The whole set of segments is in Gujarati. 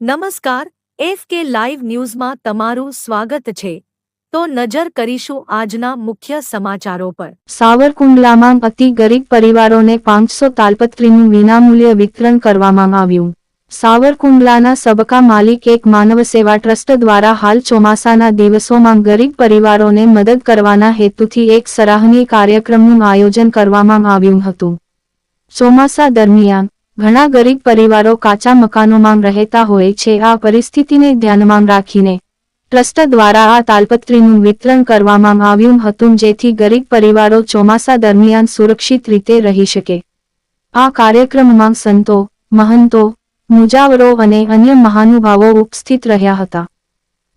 નમસ્કાર, એફ કે લાઈવ ન્યૂઝમાં તમારું સ્વાગત છે. તો નજર કરીશું આજના મુખ્ય સમાચારો પર. સાવરકુંડલામાં અતિ ગરીબ પરિવારોને પાંચસો તાલપત્રીનું વિનામૂલ્ય વિતરણ કરવામાં આવ્યું. સાવરકુંડલાના સબકા માલિક એક માનવ સેવા ટ્રસ્ટ દ્વારા હાલ ચોમાસાના દિવસોમાં ગરીબ પરિવારોને મદદ કરવાના હેતુથી એક સરાહનીય કાર્યક્રમનું આયોજન કરવામાં આવ્યું હતું. ચોમાસા દરમિયાન ઘણા ગરીબ પરિવારો કાચા મકાનોમાં રહેતા હોય છે. આ પરિસ્થિતિને ધ્યાનમાં રાખીને ટ્રસ્ટ દ્વારા આ તાલપત્રીનું વિતરણ કરવામાં આવ્યું હતું, જેથી ગરીબ પરિવારો ચોમાસા દરમિયાન સુરક્ષિત રીતે રહી શકે. આ કાર્યક્રમમાં સંતો, મહંતો, મુજાવરો અને અન્ય મહાનુભાવો ઉપસ્થિત રહ્યા હતા.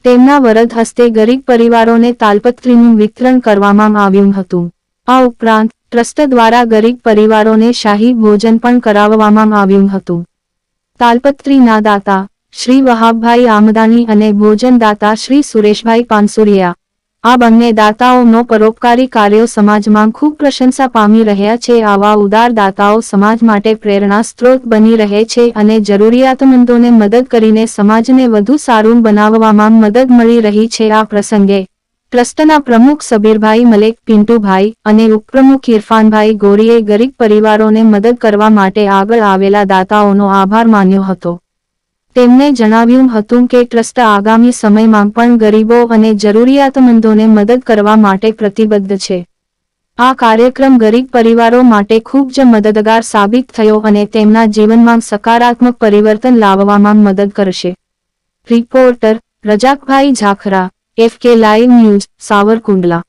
તેમના વરદ હસ્તે ગરીબ પરિવારોને તાલપત્રીનું વિતરણ કરવામાં આવ્યું હતું. આ ઉપરાંત, ટ્રસ્ટ દ્વારા ગરીબ પરિવારોને શાહી ભોજન પણ કરાવવામાં આવ્યું હતું. તાલપત્રીના દાતા શ્રી વહાબભાઈ આમદાની અને ભોજનદાતા શ્રી સુરેશભાઈ પાનસુરિયા. આ બંને દાતાઓનો પરોપકારી કાર્યો સમાજમાં ખૂબ પ્રશંસા પામી રહ્યા છે, આવા ઉદાર દાતાઓ સમાજ માટે પ્રેરણા સ્ત્રોત બની રહે છે અને જરૂરિયાતમંદોને મદદ કરીને સમાજને વધુ સારું બનાવવામાં મદદ મળી રહી છે. આ પ્રસંગે ટ્રસ્ટના પ્રમુખ સબીરભાઈ મલેક, પિન્ટુભાઈ અને ઉપપ્રમુખ ઇરફાનભાઈ ગોરીએ ગરીબ પરિવારોને મદદ કરવા માટે આગળ આવેલા દાતાઓનો આભાર માન્યો હતો. તેમણે જણાવ્યું હતું કે ટ્રસ્ટ આગામી સમયમાં પણ ગરીબો અને જરૂરિયાતમંદોને મદદ કરવા માટે પ્રતિબદ્ધ છે. આ કાર્યક્રમ ગરીબ પરિવારો માટે ખૂબ જ મદદગાર સાબિત થયો અને તેમના જીવનમાં સકારાત્મક પરિવર્તન લાવવામાં મદદ કરશે. Reporter Razakbhai Zakhara F K live news Savarkundla